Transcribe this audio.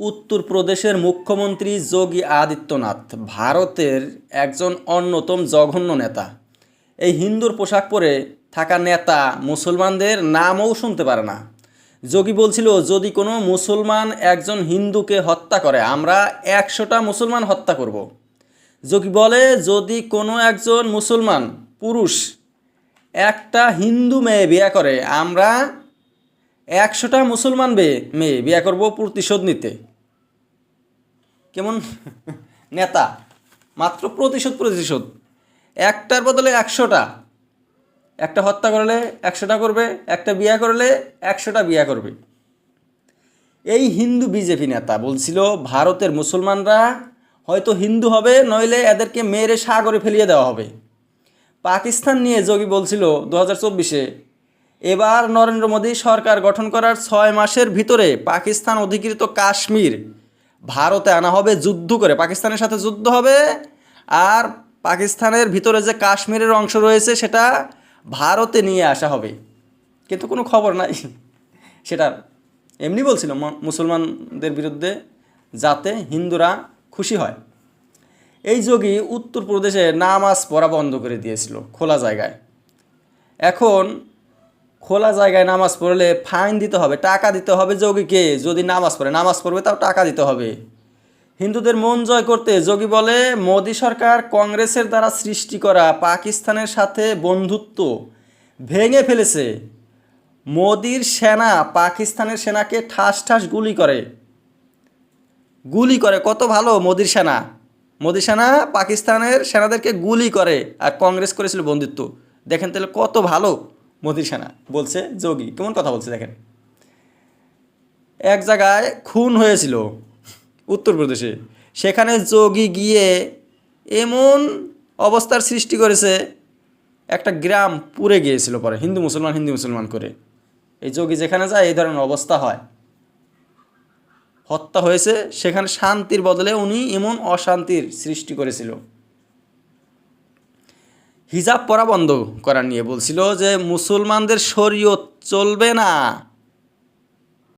উত্তরপ্রদেশের মুখ্যমন্ত্রী যোগী আদিত্যনাথ ভারতের একজন অন্যতম জঘন্য নেতা এই হিন্দুর পোশাক পরে থাকা নেতা মুসলমানদের নামও শুনতে পারে না যোগী বলছিল, যদি কোনো মুসলমান একজন হিন্দুকে হত্যা করে, আমরা একশোটা মুসলমান হত্যা করব। যোগী বলে, যদি কোনো একজন মুসলমান পুরুষ একটা হিন্দু মেয়ে বিয়ে করে, আমরা একশোটা মুসলমান মেয়ে মেয়ে বিয়ে করব প্রতিশোধ নিতে। কেমন? নেতা। মাত্র প্রতিশোধ প্রতিশোধ। একটার বদলে একশোটা। একটা হত্যা করলে একশোটা করবে, একটা বিয়া করলে একশোটা বিয়া করবে। এই হিন্দু বিজেপি নেতা বলছিল, ভারতের মুসলমানরা হয়তো হিন্দু হবে, নইলে এদেরকে মেরে সাগরে ফেলিয়ে দেওয়া হবে। পাকিস্তান নিয়ে যোগী বলছিল, দু হাজার চব্বিশে এবার নরেন্দ্র মোদী সরকার গঠন করার ছয় মাসের ভিতরে পাকিস্তান অধিকৃত কাশ্মীর ভারতে আনা হবে, যুদ্ধ করে। পাকিস্তানের সাথে যুদ্ধ হবে আর পাকিস্তানের ভিতরে যে কাশ্মীরের অংশ রয়েছে সেটা ভারতে নিয়ে আসা হবে। কিন্তু কোনো খবর নাই। সেটা এমনি বলছিল মুসলমানদের বিরুদ্ধে যাতে হিন্দুরা খুশি হয়। এই যোগী উত্তরপ্রদেশে নামাজ পড়া বন্ধ করে দিয়েছিল খোলা জায়গায়। এখন খোলা জায়গায় নামাজ পড়লে ফাইন দিতে হবে, টাকা দিতে হবে যোগীকে। যদি নামাজ পড়ে, নামাজ পড়বে তাও টাকা দিতে হবে। হিন্দুদের মন জয় করতে যোগী বলে, মোদী সরকার কংগ্রেসের দ্বারা সৃষ্টি করা পাকিস্তানের সাথে বন্ধুত্ব ভেঙে ফেলেছে। মোদির সেনা পাকিস্তানের সেনাকে ঠাস ঠাস গুলি করে। গুলি করে, কত ভালো, মোদির সেনা। মোদির সেনা পাকিস্তানের সেনাদেরকে গুলি করে, আর কংগ্রেস করেছিল বন্ধুত্ব। দেখেন তাহলে কত ভালো। মোদির সেনা, বলছে, যোগী, কেমন কথা বলছে দেখেন। এক জায়গায় খুন হয়েছিল উত্তরপ্রদেশে, সেখানে যোগী গিয়ে এমন অবস্থার সৃষ্টি করেছে, একটা গ্রাম পুড়ে গিয়েছিল পরে, হিন্দু মুসলমান হিন্দু মুসলমান করে। এই যোগী যেখানে যায়, এই ধরনের অবস্থা হয়। হত্যা হয়েছে, সেখানে শান্তির বদলে উনি এমন অশান্তির সৃষ্টি করেছিল। হিজাব পরা বন্ধ করা নিয়ে বলছিল যে মুসলমানদের শরীয়ত চলবে না।